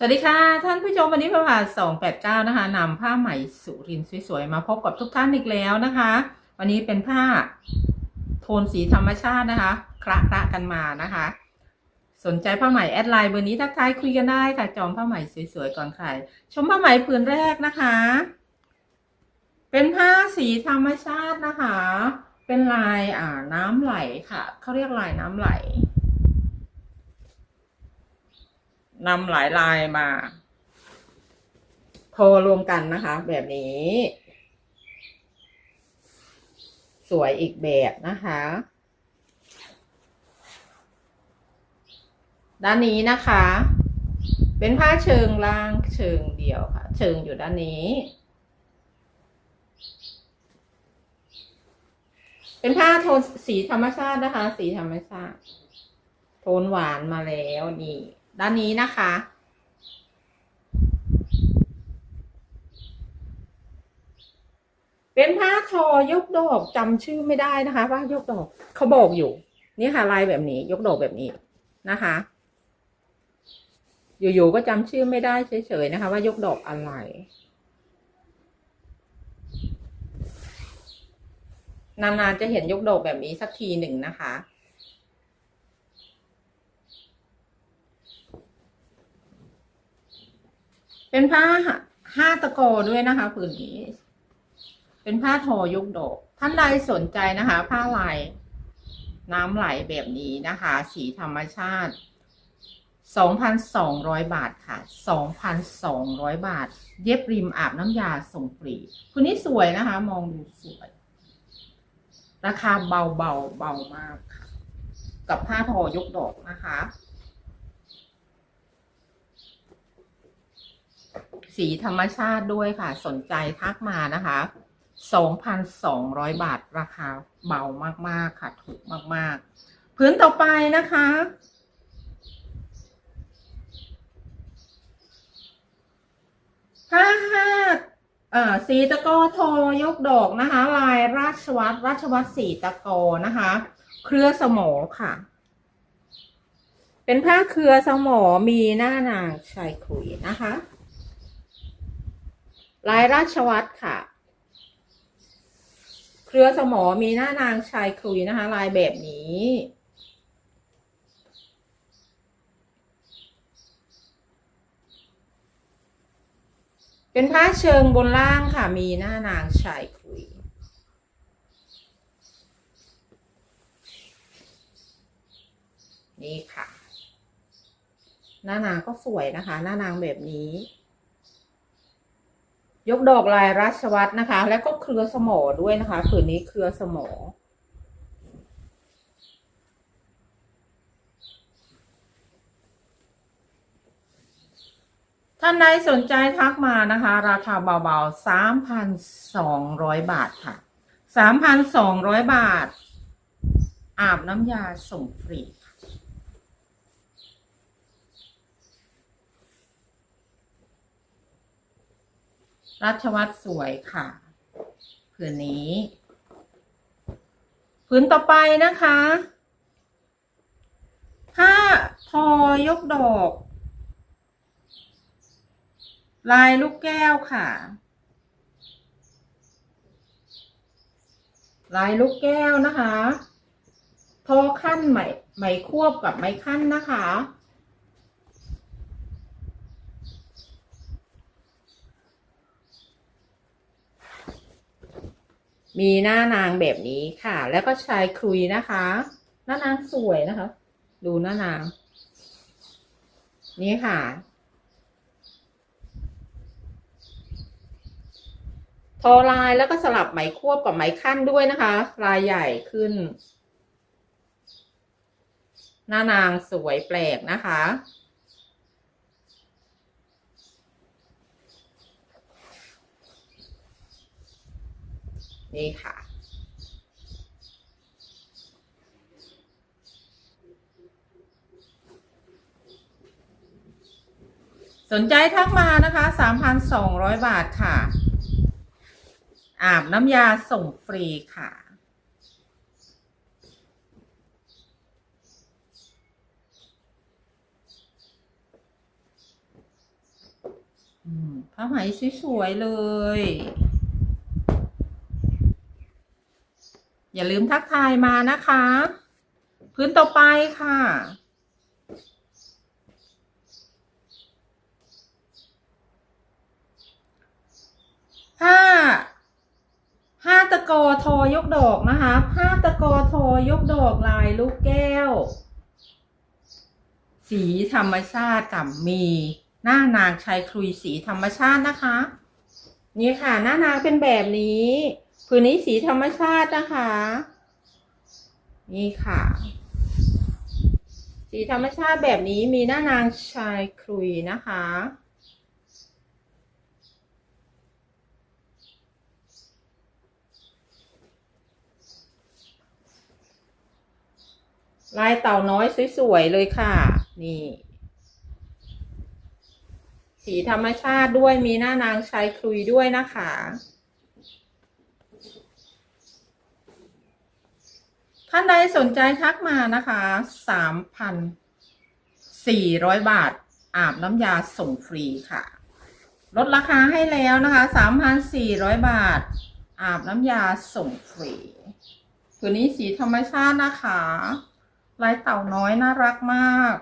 สวัสดีค่ะ ท่านผู้ชมวันนี้พระบาท289 นะคะนำผ้าไหมสุรินสวยๆมาพบกับทุกท่านอีกแล้วนะคะ วันนี้เป็นผ้าโทนสีธรรมชาตินะคะคละคละกันมานะคะ สนใจผ้าไหมแอดไลน์เบอร์นี้ทักทายคุยกันได้ค่ะ จองผ้าไหมสวยๆก่อนใครชมผ้าไหมผืนแรกนะคะ เป็นผ้าสีธรรมชาตินะคะ เป็นลายอ่าน้ำไหลค่ะเขาเรียกลายน้ำไหล นำหลายลายมาโทรรวมกันนะคะ แบบนี้ สวยอีกแบบนะคะ ด้านนี้นะคะ เป็นผ้าเชิงล่างเชิงเดียวค่ะ เชิงอยู่ด้านนี้ เป็นผ้าโทนสีธรรมชาตินะคะ สีธรรมชาติ โทนหวานมาแล้วนี่ ด้านนี้นะคะ เป็นผ้าทอยกดอกจำชื่อไม่ได้นะคะว่ายกดอกเขาบอกอยู่ นี่ค่ะลายแบบนี้ยกดอกแบบนี้นะคะ อยู่ๆก็จำชื่อไม่ได้เฉยๆนะคะ ว่ายกดอกอะไรนานๆจะเห็นยกดอกแบบนี้สักทีหนึ่งนะคะ เป็นผ้าห้าตะโกด้วยนะคะผืนนี้ เป็นผ้าทอยกดอก ท่านใดสนใจนะคะ ผ้าลายน้ำไหลแบบนี้นะคะ สีธรรมชาติ 2,200 บาทค่ะ 2,200 บาท เย็บริมอาบน้ำยาส่งฟรีคุณนี้สวยนะคะ มองดูสวย ราคาเบาเบาเบามากค่ะ กับผ้าทอยกดอกนะคะ สีธรรมชาติด้วยค่ะ สนใจทักมานะคะ 2,200 บาทราคาเบามากๆค่ะ ถูกมากๆ พื้นต่อไปนะคะผ้าห้าสีตะกอทอยกดอกนะคะ ลายราชวัตรราชวัตรสีตะกอนะคะ เครือสมอค่ะ เป็นผ้าเครือสมอมีหน้านางชายคุยนะคะ ลายราชวัตรค่ะ เครือสมอมีหน้านางชายคุยนะคะ ลายแบบนี้เป็นผ้าเชิงบนล่างค่ะ มีหน้านางชายคุย นี่ค่ะ หน้านางก็สวยนะคะ หน้านางแบบนี้ ยกดอกลายราชวัตรนะคะ แล้วก็เครือสมอด้วยนะคะผืนนี้เครือสมอท่านใดสนใจทักมานะคะ ราคาเบาๆ 3,200 บาทค่ะ 3,200 บาท อาบน้ำยาส่งฟรีค่ะ ราชวัตรสวยค่ะผืนนี้ผืนต่อไปนะคะผ้าทอยกดอก ลายลูกแก้วค่ะ ลายลูกแก้วนะคะ ทอขั้นไหมไหมควบกับไหมขั้นนะคะ มีหน้านางแบบนี้ค่ะ แล้วก็ชายครุยนะคะ หน้านางสวยนะคะ ดูหน้านาง นี่ค่ะ ทอลายแล้วก็สลับไหมควบกับไหมขั้นด้วยนะคะ ลายใหญ่ขึ้น หน้านางสวยแปลกนะคะ นี่ค่ะ สนใจทักมานะคะ 3,200 บาทค่ะ อาบน้ำยาส่งฟรีค่ะผ้าไหมสวย ๆ เลย อย่าลืมทักทายมานะคะ พื้นต่อไปค่ะผ้าผ้าตะกอทอยกดอกนะคะผ้าตะกอทอยกดอกลายลูกแก้ว สีธรรมชาติกับมีหน้านางชายคลุยสีธรรมชาตินะคะ นี่ค่ะ หน้านางเป็นแบบนี้ ผืนนี้สีธรรมชาตินะคะ นี่ค่ะ สีธรรมชาติแบบนี้มีหน้านางชายคลุยนะคะ ลายเต่าน้อยสวยๆเลยค่ะ นี่สีธรรมชาติด้วยมีหน้านางชายคลุยด้วยนะคะ ท่านใดสนใจทักมานะคะสามพันสี่ร้อยบาท อาบน้ำยาส่งฟรีค่ะ ลดราคาให้แล้วนะคะสามพันสี่ร้อยบาท อาบน้ำยาส่งฟรีตัวนี้สีธรรมชาตินะคะ ลายเต่าน้อยน่ารักมาก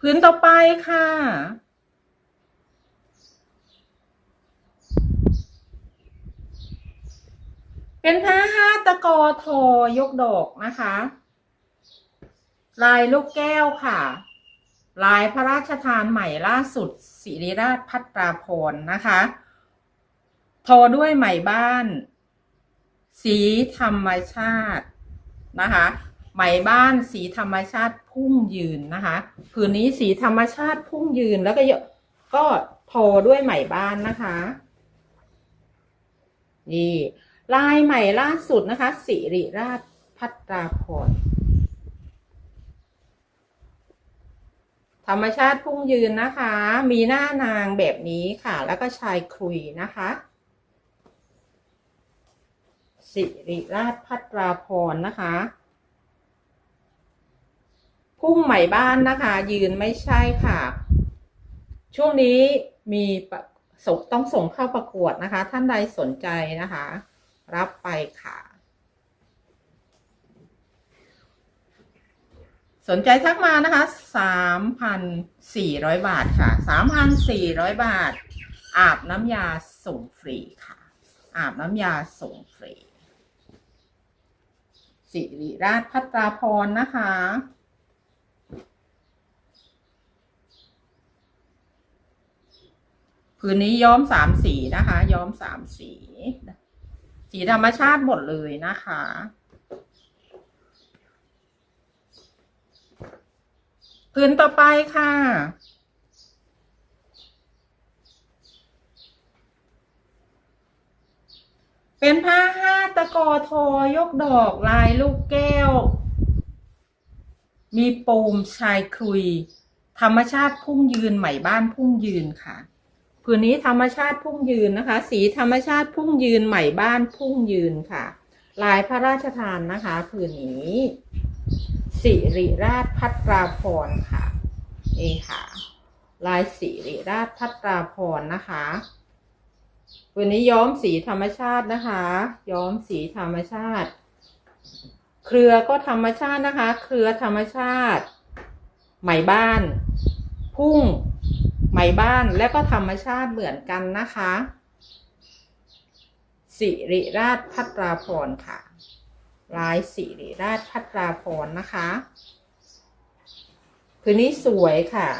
พื้นต่อไปค่ะ เป็นผ้าห้าตะกอทอยกดอกนะคะ ลายลูกแก้วค่ะ ลายพระราชทานใหม่ล่าสุดสิริราชพัตราพรนะคะ ทอด้วยไหมบ้าน สีธรรมชาตินะคะ ไหมบ้านสีธรรมชาติพุ่งยืนนะคะผืนนี้สีธรรมชาติพุ่งยืนแล้วก็เยอะก็ทอด้วยไหมบ้านนะคะ นี่ ลายใหม่ล่าสุดนะคะสิริราชพัตราพรธรรมชาติพุ่งยืนนะคะ มีหน้านางแบบนี้ค่ะ แล้วก็ชายคุยนะคะ สิริราชพัตราพรนะคะ พุ่งใหม่บ้านนะคะ ยืนไม่ใช่ค่ะ ช่วงนี้มีต้องส่งเข้าประกวดนะคะ ท่านใดสนใจนะคะ รับไปค่ะ สนใจทักมานะคะสามพันสี่ร้อยบาทค่ะสามพันสี่ร้อยบาท อาบน้ำยาส่งฟรีค่ะ อาบน้ำยาส่งฟรี สิริราชพัตราพรนะคะผืนนี้ย้อมสามสีนะคะ ย้อมสามสี สีธรรมชาติหมดเลยนะคะผืนต่อไปค่ะ เป็นผ้าห้าตะกอทอยกดอกลายลูกแก้ว มีปูมชายครุย ธรรมชาติพุ่งยืนใหม่บ้านพุ่งยืนค่ะ ผืนนี้ธรรมชาติพุ่งยืนนะคะ สีธรรมชาติพุ่งยืนใหม่บ้านพุ่งยืนค่ะ ลายพระราชทานนะคะผืนนี้สิริราชพัตราพรค่ะนี่ค่ะ ลายสิริราชพัตราพรนะคะผืนนี้ย้อมสีธรรมชาตินะคะ ย้อมสีธรรมชาติ เครือก็ธรรมชาตินะคะ เครือธรรมชาติไหม่บ้าน พุ่ง ไหมบ้านและก็ธรรมชาติเหมือนกันนะคะ สิริราชพัตราพรค่ะ ลายสิริราชพัตราพรนะคะคืนนี้สวยค่ะ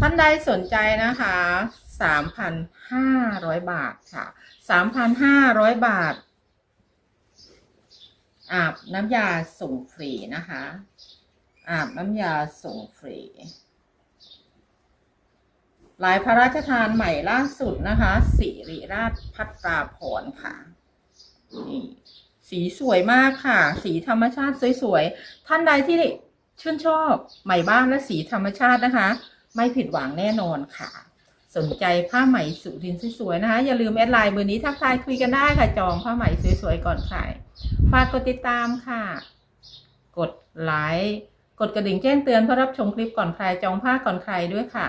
ท่านใดสนใจนะคะสามพันห้าร้อยบาทค่ะสามพันห้าร้อยบาท อาบน้ำยาส่งฟรีนะคะอาบน้ำยาส่งฟรี ลายพระราชทานใหม่ล่าสุดนะคะ สิริราชพัตราพรค่ะนี่สีสวยมากค่ะ สีธรรมชาติสวยๆ ท่านใดที่ชื่นชอบใหม่บ้านและสีธรรมชาตินะคะ ไม่ผิดหวังแน่นอนค่ะ สนใจผ้าไหมสุรินสวยๆนะคะ อย่าลืมแอดไลน์เบอร์นี้ทักทายคุยกันได้ค่ะ จองผ้าไหมสวยๆก่อนขายฝากกดติดตามค่ะ กดไลค์กดกระดิ่งแจ้งเตือนเพื่อรับชมคลิปก่อนใครจองผ้าก่อนใครด้วยค่ะ